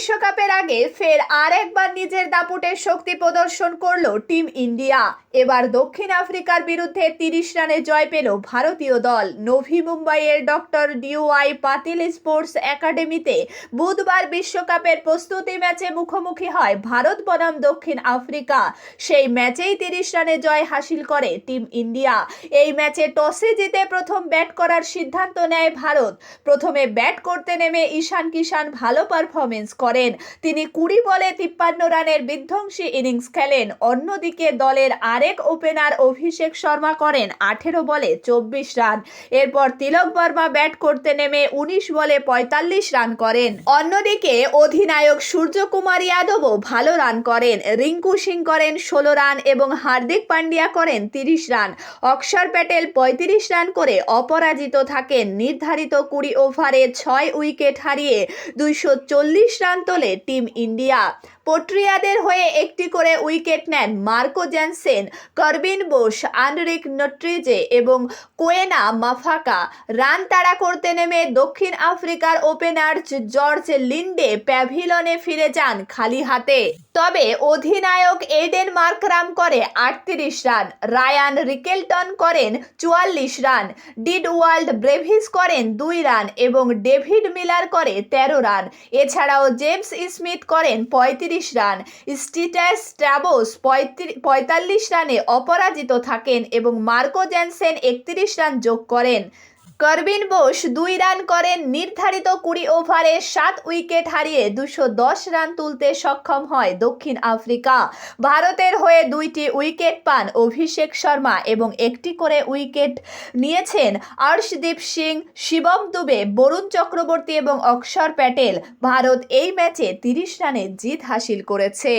বিশ্বকাপের আগে ফের আর একবার নিজের দাপুটের শক্তি প্রদর্শন করল টিম ইন্ডিয়া। এবার দক্ষিণ আফ্রিকার বিরুদ্ধে তিরিশ রানে জয় পেল ভারতীয় দল। নভি মুম্বাইয়ের ডক্টর ডিওয়াই পাতিল স্পোর্টস একাডেমিতে বুধবার বিশ্বকাপের প্রস্তুতি ম্যাচে মুখোমুখি হয় ভারত বনাম দক্ষিণ আফ্রিকা। সেই ম্যাচেই তিরিশ রানে জয় হাসিল করে টিম ইন্ডিয়া। এই ম্যাচে টসে জিতে প্রথম ব্যাট করার সিদ্ধান্ত নেয় ভারত। প্রথমে ব্যাট করতে নেমে ঈশান কিষান ভালো পারফরমেন্স করেন। তিনি কুড়ি বলে তিপ্পান্ন রানের বিধ্বংসী ইনিংস খেলেন। অন্যদিকে দলের আরেক ওপেনার অভিষেক শর্মা করেন আঠেরো বলে চব্বিশ রান। এরপর তিলক বর্মা ব্যাট করতে নেমে উনিশ বলে পঁয়তাল্লিশ রান করেন। অন্যদিকে অধিনায়ক সূর্যকুমার যাদবও ভালো রান করেন। রিঙ্কু সিং করেন ষোলো রান এবং হার্দিক পান্ডিয়া করেন তিরিশ রান। অক্ষর প্যাটেল পঁয়ত্রিশ রান করে অপরাজিত থাকেন। নির্ধারিত কুড়ি ওভারে ছয় উইকেট হারিয়ে দুইশো চল্লিশ রান তোলে টিম ইন্ডিয়া পোট্রিয়াদের হয়ে একটি করে উইকেট নেন Marco Jansen Corbin Bosch, Anrich Nortje এবং কোয়েনা মাফাকা। রান তাড়া করতে নেমে দক্ষিণ আফ্রিকার ওপেনার জর্জ লিন্ডে প্যাভিলনে ফিরে যান খালি হাতে। তবে অধিনায়ক এডেন মার্করাম করে আটত্রিশ রান, রায়ান রিকেলটন করেন চুয়াল্লিশ রান ডিড ওয়ার্ল্ড ব্রেভিস করেন দুই রান এবং ডেভিড মিলার করে তেরো রান। এছাড়াও জেমস স্মিথ করেন পঁয়ত্রিশ রান। স্টিটাস ট্যাবোস পঁয়তাল্লিশ রানে অপরাজিত থাকেন এবং মার্কো জ্যানসেন একত্রিশ রান যোগ করেন। করবিন বোস দুই রান করেন নির্ধারিত কুড়ি ওভারে সাত উইকেট হারিয়ে দুশো দশ রান তুলতে সক্ষম হয় দক্ষিণ আফ্রিকা। ভারতের হয়ে দুইটি উইকেট পান অভিষেক শর্মা এবং একটি করে উইকেট নিয়েছেন অর্শদীপ সিং, শিবম দুবে, বরুণ চক্রবর্তী এবং অক্ষর প্যাটেল। ভারত এই ম্যাচে তিরিশ রানে জিত হাসিল করেছে।